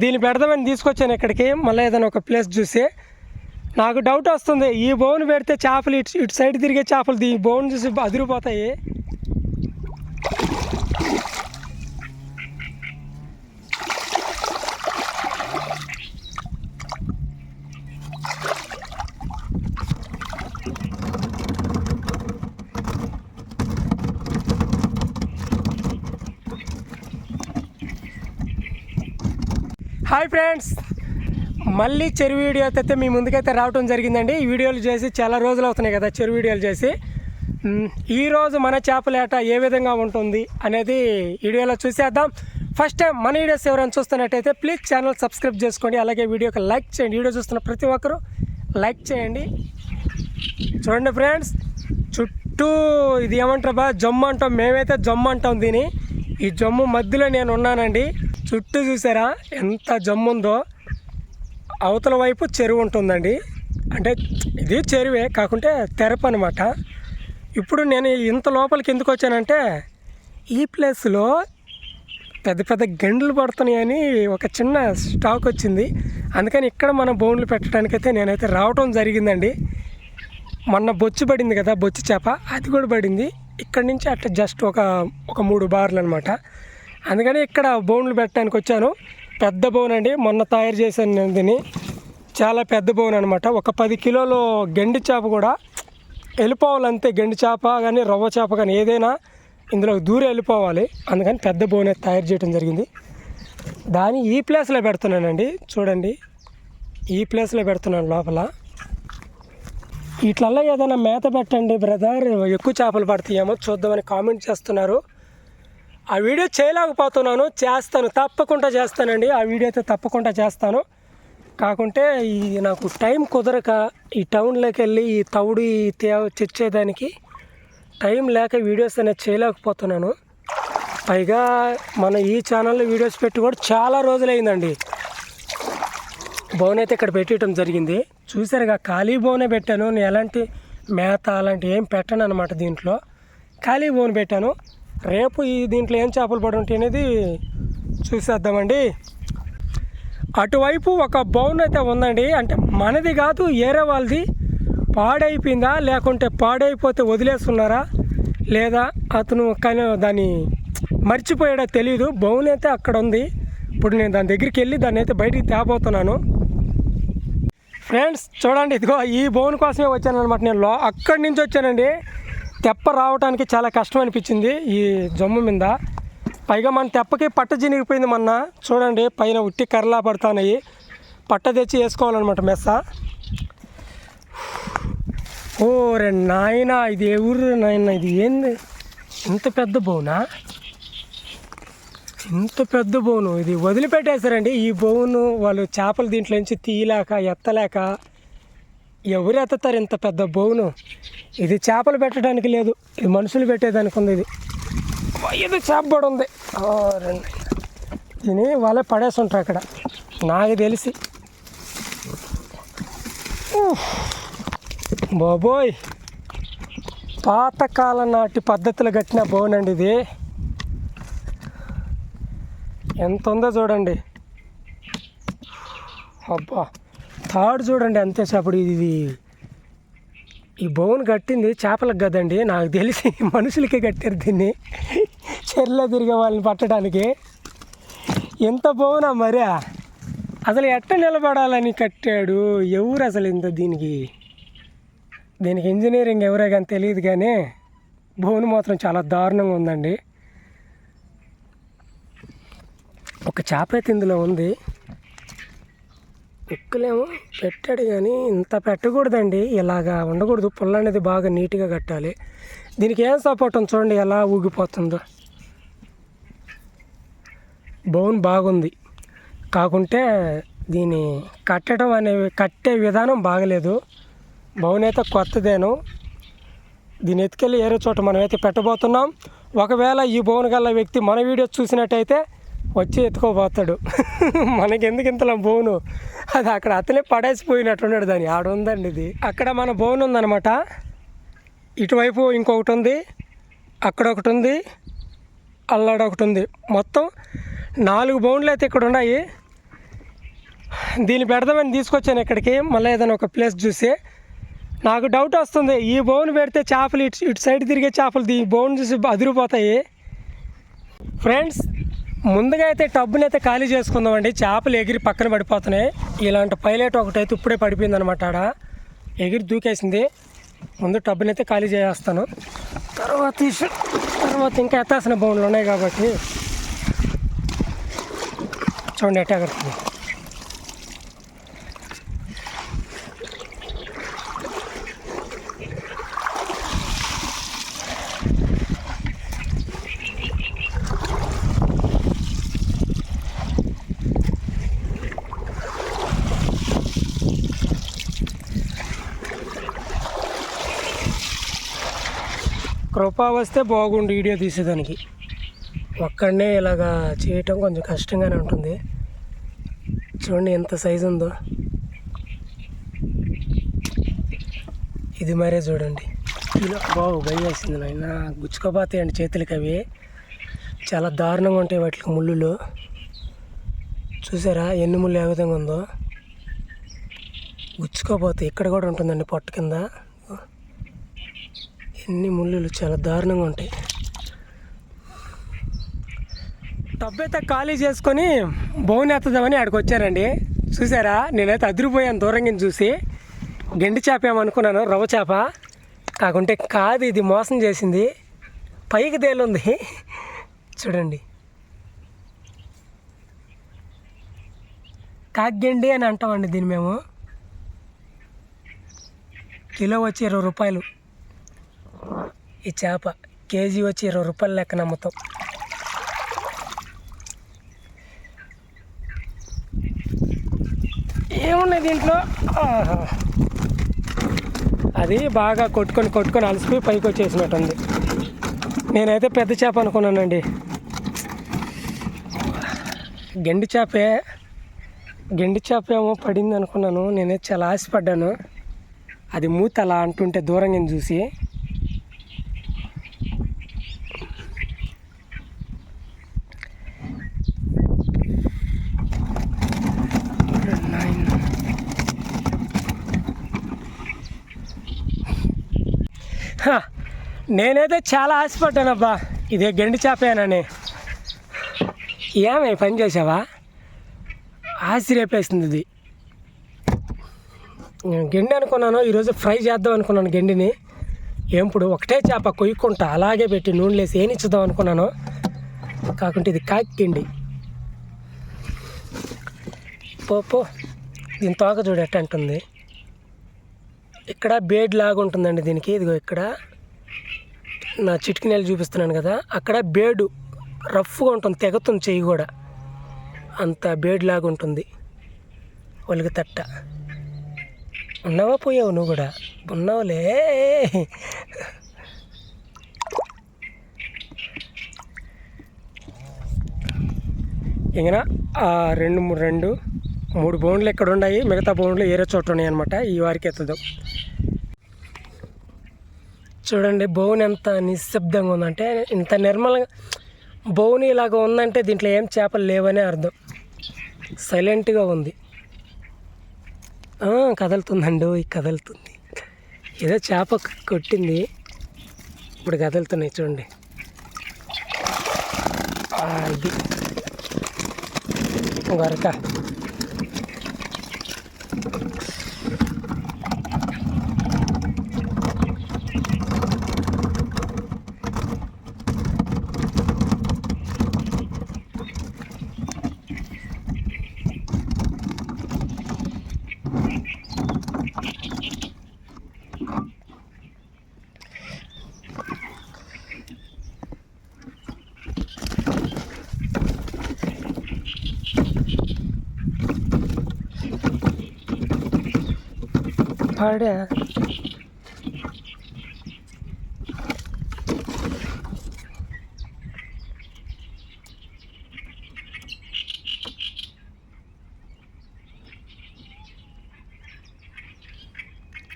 దీన్ని పెడదామని తీసుకొచ్చాను ఇక్కడికి. మళ్ళీ ఏదైనా ఒక ప్లేస్ చూసి నాకు డౌట్ వస్తుంది. ఈ బోన్ పెడితే చేపలు ఇటు ఇటు సైడ్ తిరిగే చేపలు ఈ బోన్ చూసి అదిరిపోతాయి. ఫ్రెండ్స్ మళ్ళీ చెరు వీడియో అయితే మీ ముందుకైతే రావడం జరిగిందండి. ఈ వీడియోలు చేసి చాలా రోజులు అవుతున్నాయి కదా చెరు వీడియోలు చేసి. ఈరోజు మన చేపలేట ఏ విధంగా ఉంటుంది అనేది వీడియోలో చూసేద్దాం. ఫస్ట్ టైం మన వీడియోస్ ఎవరైనా చూస్తున్నట్టయితే ప్లీజ్ ఛానల్ సబ్స్క్రైబ్ చేసుకోండి. అలాగే వీడియోకి లైక్ చేయండి. వీడియో చూస్తున్న ప్రతి ఒక్కరూ లైక్ చేయండి. చూడండి ఫ్రెండ్స్ చుట్టూ ఇది ఏమంటారు బా జమ్ము అంటాం. మేమైతే జమ్ము అంటాం దీని. ఈ జమ్ము మధ్యలో నేను ఉన్నానండి చుట్టూ చూసారా? ఎంత జమ్ము ఉందో అవతల వైపు చెరువు ఉంటుందండి. అంటే ఇది చెరువే కాకుంటే తెరపు అనమాట ఇప్పుడు నేను ఇంత లోపలికి ఎందుకు వచ్చానంటే ఈ ప్లేస్లో పెద్ద పెద్ద గండ్లు పడుతున్నాయని ఒక చిన్న స్టాక్ వచ్చింది. అందుకని ఇక్కడ మన బోన్లు పెట్టడానికైతే నేనైతే రావటం జరిగిందండి. మొన్న బొచ్చు పడింది కదా బొచ్చు చేప అది కూడా పడింది. ఇక్కడి నుంచి అట్లా జస్ట్ ఒక ఒక మూడు బార్లు అనమాట అందుకని ఇక్కడ బోన్లు పెట్టడానికి వచ్చాను. పెద్ద బోన్ అండి. మొన్న తయారు చేశాను నేను దీన్ని. చాలా పెద్ద బోన్ అనమాట ఒక పది కిలోలు గెండి చేప కూడా వెళ్ళిపోవాలంతే గెండి చేప కానీ రవ్వ చేప కానీ ఏదైనా ఇందులో దూరం వెళ్ళిపోవాలి. అందుకని పెద్ద బోన్ అయితే తయారు చేయడం జరిగింది. దాన్ని ఈ ప్లేస్లో పెడుతున్నానండి. చూడండి. ఈ ప్లేస్లో పెడుతున్నాను లోపల. వీటిలలో ఏదైనా మేత పెట్టండి బ్రదర్. ఎక్కువ చేపలు పడతాయేమో చూద్దామని కామెంట్ చేస్తున్నారు. ఆ వీడియో చేయలేకపోతున్నాను చేస్తాను. తప్పకుండా చేస్తానండి. ఆ వీడియో అయితే తప్పకుండా చేస్తాను. కాకుంటే ఈ నాకు టైం కుదరక ఈ టౌన్లోకి వెళ్ళి ఈ తౌడు తే తెచ్చేదానికి టైం లేక వీడియోస్ అనేది చేయలేకపోతున్నాను. పైగా మన ఈ ఛానల్లో వీడియోస్ పెట్టి కూడా చాలా రోజులైందండి. బోన్ అయితే ఇక్కడ పెట్టడం జరిగింది. చూసారుగా ఖాళీ బోనే పెట్టాను. నేను ఎలాంటి మేత అలాంటి ఏం పెట్టను అనమాట దీంట్లో. ఖాళీ బోన్ పెట్టాను. రేపు ఈ దీంట్లో ఏం చేపలు పడి ఉంటాయి అనేది చూసేద్దామండి. అటువైపు ఒక బౌన్ అయితే ఉందండి. అంటే మనది కాదు ఏరే వాళ్ళది. పాడైపోయిందా? లేకుంటే పాడైపోతే వదిలేస్తున్నారా? లేదా అతను కానీ దాన్ని మర్చిపోయాడో తెలియదు బౌన్ అయితే అక్కడ ఉంది. ఇప్పుడు నేను దాని దగ్గరికి వెళ్ళి దాన్ని అయితే బయటికి తేపోతున్నాను ఫ్రెండ్స్ చూడండి ఇదిగో ఈ బోన్ కోసమే వచ్చాను అనమాట నేను. లో అక్కడి నుంచి వచ్చానండి. తెప్ప రావడానికి చాలా కష్టం అనిపించింది ఈ జమ్ము మీద. పైగా మన తెప్పకి పట్ట చినిగిపోయింది మొన్న. చూడండి పైన ఉట్టి కర్రలా పడుతున్నాయి పట్ట తెచ్చి వేసుకోవాలన్నమాట మెస్స. ఓ రే నాయన ఇది ఎవరు నాయన? ఇది ఏంది? ఇంత పెద్ద బోనా? ఇంత పెద్ద బోను. ఇది వదిలిపెట్టేశారండి. ఈ బోను వాళ్ళు చేపలు దీంట్లో నుంచి తీయలేక ఎత్తలేక ఎవరు ఎత్తుతారు ఇంత పెద్ద బోను? ఇది చేపలు పెట్టడానికి లేదు. ఇది మనుషులు పెట్టేదానికి ఉంది ఇది. ఇది చేప కూడా ఉంది. రండి. దీని వాళ్ళే పడేసి ఉంటారు అక్కడ. నాకు తెలిసి. బాబోయ్. పాతకాలం నాటి పద్ధతులు కట్టిన బోనండి ఇది. ఎంత ఉందో చూడండి. అబ్బా థర్డ్ చూడండి అంతే ఇది ఈ బోన్ కట్టింది చేపలకు కదండి నాకు తెలిసి మనుషులకే కట్టారు దీన్ని. చెర్లో తిరిగే వాళ్ళని పట్టడానికి. ఎంత బోనా మరే? అసలు ఎట్ట నిలబడాలని కట్టాడు? ఎవరు అసలు ఇంత దీనికి? దీనికి ఇంజనీరింగ్ ఎవరే కానీ తెలియదు కానీ బోన్ మాత్రం చాలా దారుణంగా ఉందండి. ఒక చేప అయితే ఇందులో ఉంది. ఉక్కులేమో పెట్టాడు కానీ ఇంత పెట్టకూడదండి. ఇలాగా ఉండకూడదు. పుల్ల అనేది బాగా నీట్గా కట్టాలి. దీనికి ఏం సపోర్ట్ ఉంది చూడండి ఎలా ఊగిపోతుందో. బోన్ బాగుంది. కాకుంటే దీని కట్టడం అనే కట్టే విధానం బాగలేదు. బౌన్ అయితే కొత్తదేను. దీన్ని ఎత్తుకెళ్ళి ఏరే చోట మనమైతే పెట్టబోతున్నాం. ఒకవేళ ఈ బోన్ గల వ్యక్తి మన వీడియో చూసినట్టయితే వచ్చి ఎత్తుకోబోతాడు. మనకెందుకు ఇంతలో బోను? అది అక్కడ అతనే పడేసిపోయినట్టున్నాడు దాన్ని ఆడ ఉందండి ఇది. అక్కడ మన బోన్ ఉందన్నమాట. ఇటువైపు ఇంకొకటి ఉంది అక్కడ ఒకటి ఉంది అల్లాడ ఒకటి ఉంది మొత్తం నాలుగు బౌండ్లు అయితే ఇక్కడ ఉన్నాయి దీన్ని పెడదామని తీసుకొచ్చాను ఇక్కడికి. మళ్ళీ ఏదైనా ఒక ప్లేస్ చూసి నాకు డౌట్ వస్తుంది. ఈ బౌన్ పెడితే చేపలు ఇటు ఇటు సైడ్ తిరిగే చేపలు దీని బౌన్ చూసి అదిరిపోతాయి. ఫ్రెండ్స్ ముందుగా అయితే టబ్బుని అయితే ఖాళీ చేసుకుందామండి. చేపలు ఎగిరి పక్కన పడిపోతున్నాయి. ఇలాంటి పైలట్ ఒకటైతే ఇప్పుడే పడిపోయింది అనమాట ఆడ. ఎగిరి దూకేసింది. ముందు టబ్బుని అయితే ఖాళీ చేసేస్తాను. తర్వాత తీసి- తర్వాత ఇంకా ఎత్తాల్సిన బౌన్లు ఉన్నాయి కాబట్టి చూడండి ఎట్ట కృప వస్తే బాగుండు వీడియో తీసేదానికి. ఒక్కడనే ఇలాగా చేయటం కొంచెం కష్టంగానే ఉంటుంది. చూడండి ఎంత సైజు ఉందో. ఇది మరే చూడండి. కిలో బాగు భయవేసింది నాయన. గుచ్చుకోపోతాయండి చేతులకి అవి. చాలా దారుణంగా ఉంటాయి వాటికి ముళ్ళులు. చూసారా ఎన్ని ముళ్ళు ఏ విధంగా ఉందో. గుచ్చుకోపోతాయి. ఇక్కడ కూడా ఉంటుందండి పొట్ట కింద. ఎన్ని ముళ్ళులు చాలా దారుణంగా ఉంటాయి. టబ్ ఖాళీ చేసుకొని బౌన్ ఎత్తదామని ఆడికి వచ్చారండి చూసారా? నేనైతే అదిరిపోయాను దూరంగా చూసి. గెండి చేప ఏమనుకున్నాను? రవ్వ చేప. కాకుంటే కాదు ఇది మోసం చేసింది. పైకి తేలుంది. చూడండి. కాగ్గెండి అని అంటామండి దీన్ని మేము. కిలో వచ్చి ఇరవై రూపాయలు. ఈ చేప కేజీ వచ్చి ఇరవై రూపాయల లెక్కన అమ్ముతాం ఏమున్నాయి దీంట్లో? అది బాగా కొట్టుకొని కొట్టుకొని అలసిపోయి పైకి వచ్చేసినట్టుంది. నేనైతే పెద్ద చేప అనుకున్నానండి. గెండి చేపే గెండి చేప ఏమో పడింది అనుకున్నాను నేనైతే చాలా ఆశపడ్డాను. అది మూత అలా అంటుంటే దూరంగా చూసి. నేనైతే చాలా ఆశపడ్డానబ్బా. ఇదే గెండి చేపేనని. ఏమే పని చేసావా ఆశ రేపేసింది ఇది. నేను గెండి అనుకున్నాను ఈరోజు ఫ్రై చేద్దాం అనుకున్నాను గెండిని. ఏంపుడు ఒకటే చేప కొయ్యకుంటా అలాగే పెట్టి నూనెలేసి ఏనిచ్చుదాం అనుకున్నాను. కాకుంటే ఇది కాకి గెండి. పో దీని తోక చూడు ఎట్ట ఇక్కడ బేడ్ లాగా ఉంటుందండి దీనికి. ఇదిగో ఇక్కడ నా చిటికి నెల చూపిస్తున్నాను కదా. అక్కడ బేడు రఫ్గా ఉంటుంది తెగతుంది చెయ్యి కూడా. అంత బేడ్ లాగా ఉంటుంది. ఒలిగి తట్ట. ఉన్నావా పోయావు నువ్వు కూడా? ఉన్నావులే. ఇంకనా ఆ రెండు మూడు రెండు. మూడు బోన్లు ఇక్కడ ఉన్నాయి. మిగతా బోన్లు ఏరే చోట ఉన్నాయి అనమాట ఈ వారికి ఎత్తుదాం. చూడండి బౌన్ ఎంత నిశ్శబ్దంగా ఉందంటే ఇంత నిర్మలంగా బౌన్ ఇలాగ ఉందంటే దీంట్లో ఏం చేపలు లేవనే అర్థం. సైలెంట్గా ఉంది. కదులుతుందండి. ఓయ్, కదులుతుంది. ఏదో చేప కొట్టింది. ఇప్పుడు కదులుతున్నాయి చూడండి. ఇది. వరక. పాడా.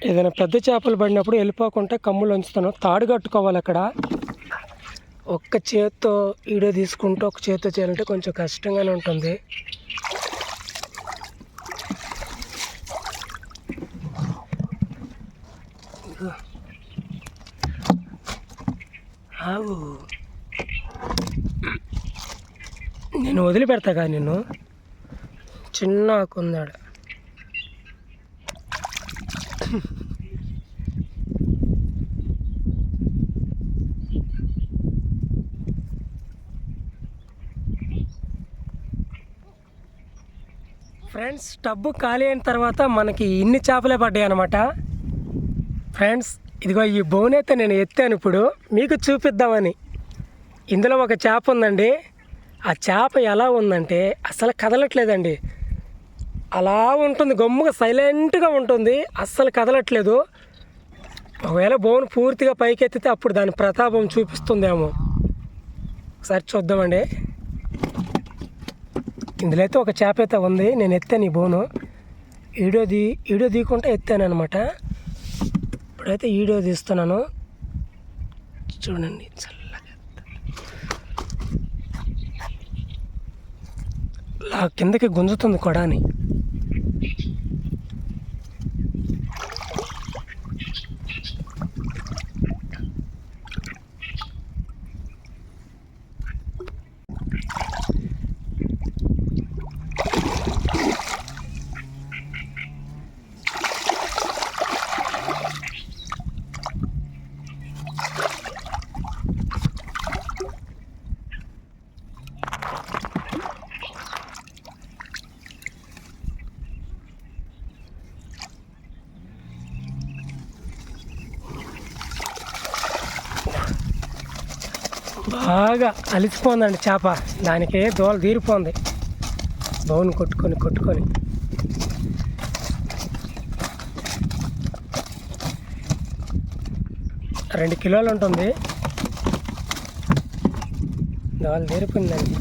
ఏదైనా పెద్ద చేపలు పడినప్పుడు వెళ్ళిపోకుండా కమ్ములు ఉంచుతాను తాడు కట్టుకోవాలి అక్కడ. ఒక్క చేత్తో ఈడ తీసుకుంటూ ఒక చేత్తో చేయాలంటే కొంచెం కష్టంగానే ఉంటుంది. నేను వదిలిపెడతా కానీ నిన్ను? చిన్న కొందాడ ఫ్రెండ్స్ టబ్బు ఖాళీ అయిన తర్వాత మనకి ఇన్ని చేపలే పడ్డాయి అనమాట ఫ్రెండ్స్ ఇదిగో ఈ బోన్ అయితే నేను ఎత్తాను ఇప్పుడు. మీకు చూపిద్దామని. ఇందులో ఒక చేప ఉందండి. ఆ చేప ఎలా ఉందంటే అసలు కదలట్లేదండి. అలా ఉంటుంది గమ్ముగా సైలెంట్గా ఉంటుంది అస్సలు కదలట్లేదు. ఒకవేళ బోన్ పూర్తిగా పైకెత్తితే అప్పుడు దాని ప్రతాపం చూపిస్తుందేమో. ఒకసారి చూద్దామండి. ఇందులో అయితే ఒక చేప అయితే ఉంది నేను ఎత్తాను ఈ బోను. వీడియో దీ వీడియో తీయకుండా ఎత్తాను అనమాట ఇప్పుడైతే వీడియో తీస్తున్నాను. చూడండి చల్లగా లా కిందకి గుంజుతుంది కొడాని. బాగా అలిసిపోందండి చేప. దానికి దోల తీరిపోంది. బౌన్ కొట్టుకొని కొట్టుకొని. రెండు కిలోలు ఉంటుంది. దోల తీరిపోయిందండి.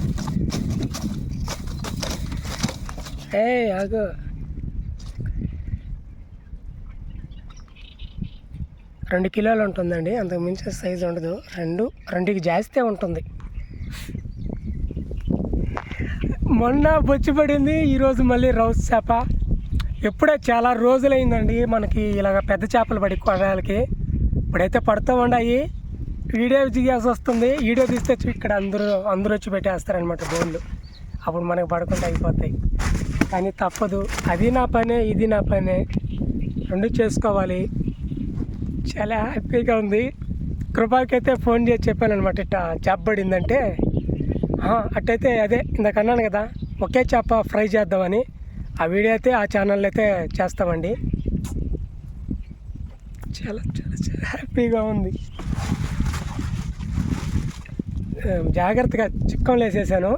ఏ ఆగు. రెండు కిలోలు ఉంటుందండి. అంతకు మించి సైజు ఉండదు. రెండు రెండుకి జాస్తే ఉంటుంది. మొన్న బొచ్చి పడింది. ఈరోజు మళ్ళీ రౌస్ చేప. ఎప్పుడే చాలా రోజులైందండి మనకి ఇలాగ పెద్ద చేపలు పడి కొనాలకి ఇప్పుడైతే పడుతూ ఉన్నాయి. వీడియో దిగాల్సి వస్తుంది. వీడియో తీస్తే ఇక్కడ అందరూ అందరూ వచ్చి పెట్టేస్తారనమాట బోన్లు. అప్పుడు మనకు పడకుండా అయిపోతాయి. కానీ తప్పదు. అది నా పనే ఇది నా పనే. రెండు చేసుకోవాలి. చాలా హ్యాపీగా ఉంది. కృపాకైతే ఫోన్ చేసి చెప్పాను అనమాట ఇట్లా చేప పడిందంటే అట్టయితే అదే ఇందాక అన్నాను కదా ఒకే చేప ఫ్రై చేద్దామని. ఆ వీడియో అయితే ఆ ఛానల్లో అయితే చేస్తామండి. చాలా చాలా చాలా హ్యాపీగా ఉంది. జాగ్రత్తగా చిక్కం వేసేసాను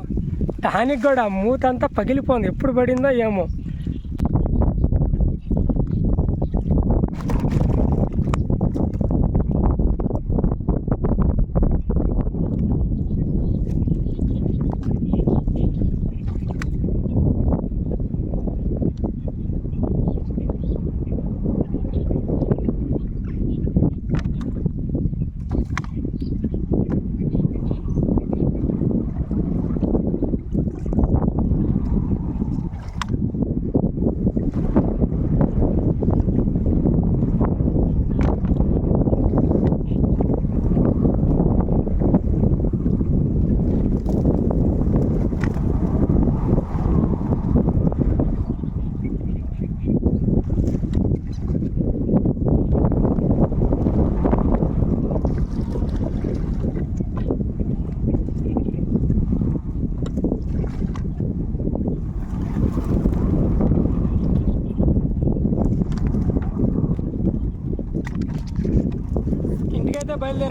దానికి కూడా మూతంతా పగిలిపోయింది. ఎప్పుడు పడిందో ఏమో.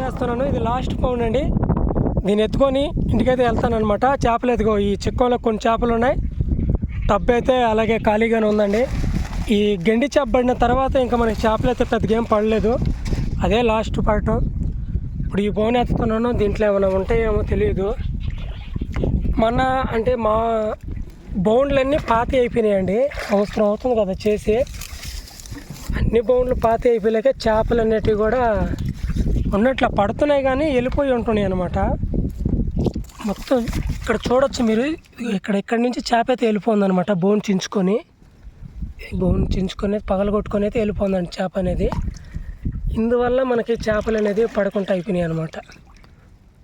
వేస్తున్నాను ఇది లాస్ట్ పౌండ్ అండి. దీన్ని ఎత్తుకొని ఇంటికైతే వెళ్తాను అనమాట చేపలు ఎత్తుకో ఈ చిక్కంలో కొన్ని చేపలు ఉన్నాయి. టబ్ అయితే అలాగే ఖాళీగానే ఉందండి. ఈ గెండి చేప పడిన తర్వాత ఇంకా మనకి చేపలు అయితే పెద్దగా ఏం పడలేదు. అదే లాస్ట్ పార్ట్. ఇప్పుడు ఈ బోన్ ఎత్తుతున్నాను. దీంట్లో ఏమైనా ఉంటాయేమో తెలియదు మొన్న అంటే మా బౌండ్లన్నీ పాత అయిపోయినాయండి. అవసరం అవుతుంది కదా చేసి. అన్ని బౌండ్లు పాత అయిపోయాక చేపలు అనేటివి కూడా ఉన్నట్లు పడుతున్నాయి కానీ వెళ్ళిపోయి ఉంటున్నాయి అనమాట మొత్తం ఇక్కడ చూడొచ్చు మీరు. ఇక్కడ ఇక్కడి నుంచి చేప అయితే వెళ్ళిపోందనమాట బోన్ చించుకొని. బోన్ చించుకొని పగలగొట్టుకొని అయితే వెళ్ళిపోందండి చేప అనేది. ఇందువల్ల మనకి చేపలు అనేది పడకుండా అయిపోయినాయి అనమాట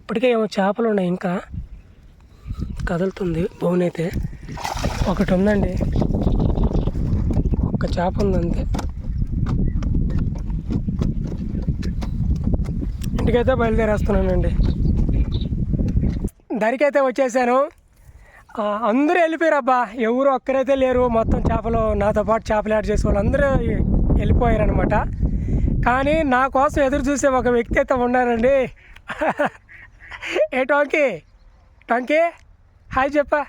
ఇప్పటికే ఏమో చేపలు ఉన్నాయి ఇంకా. కదులుతుంది బోన్ అయితే. ఒకటి ఉందండి. ఒక్క చేప ఉంది అంతే ఇంటికైతే బయలుదేరేస్తున్నానండి. దరికైతే వచ్చేసాను. అందరూ వెళ్ళిపోయారు అబ్బా ఎవరు ఒక్కరైతే లేరు. మొత్తం చేపలు నాతో పాటు చేపలు యాడ్ చేసే వాళ్ళు అందరూ వెళ్ళిపోయారనమాట కానీ నా కోసం ఎదురు చూసే ఒక వ్యక్తి అయితే ఉన్నారండి. ఏ టాంకీ? టాంకీ? హాయ్ చెప్పా.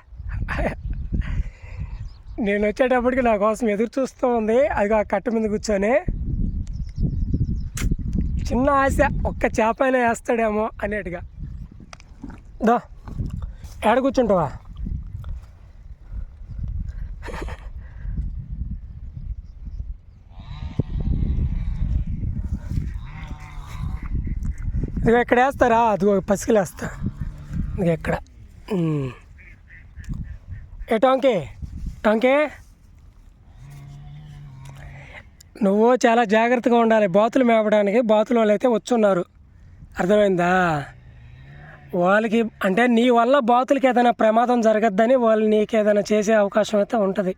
నేను వచ్చేటప్పటికి నా కోసం ఎదురు చూస్తూ ఉంది. అది ఆ కట్ట మీద కూర్చొని. చిన్న ఆశ ఒక్క చేప అయినా వేస్తాడేమో అనేట్టుగా దా ఏడ కూర్చుంటావా? ఇదిగో ఎక్కడ వేస్తారా? అదిగో పసికలు వేస్తా. ఇది ఇక్కడ. ఏ టాంకే? టాంకే? నువ్వు చాలా జాగ్రత్తగా ఉండాలి. బాతులు మేపడానికి బాతులు వాళ్ళు అయితే వచ్చున్నారు. అర్థమైందా? వాళ్ళకి అంటే నీ వల్ల బాతులకి ఏదైనా ప్రమాదం జరగద్దని వాళ్ళు నీకు ఏదైనా చేసే అవకాశం అయితే ఉంటుంది.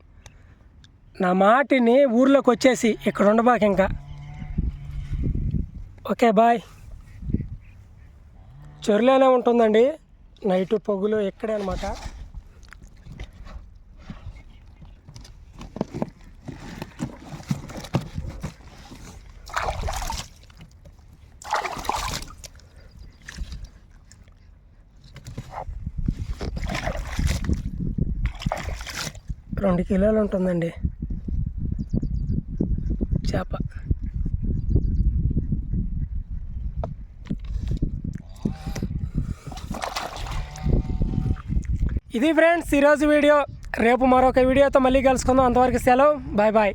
నా మాటిని ఊర్లోకి వచ్చేసి ఇక్కడ ఉండబాక ఇంకా. Okay bye. చెరులోనే ఉంటుందండి. నైట్ పొగులు ఇక్కడే అనమాట రెండు కిలోలు ఉంటుందండి. చేప. ఇది ఫ్రెండ్స్ ఈరోజు వీడియో. రేపు మరొక వీడియోతో మళ్ళీ కలుసుకుందాం. అంతవరకు సెలవు. Bye bye.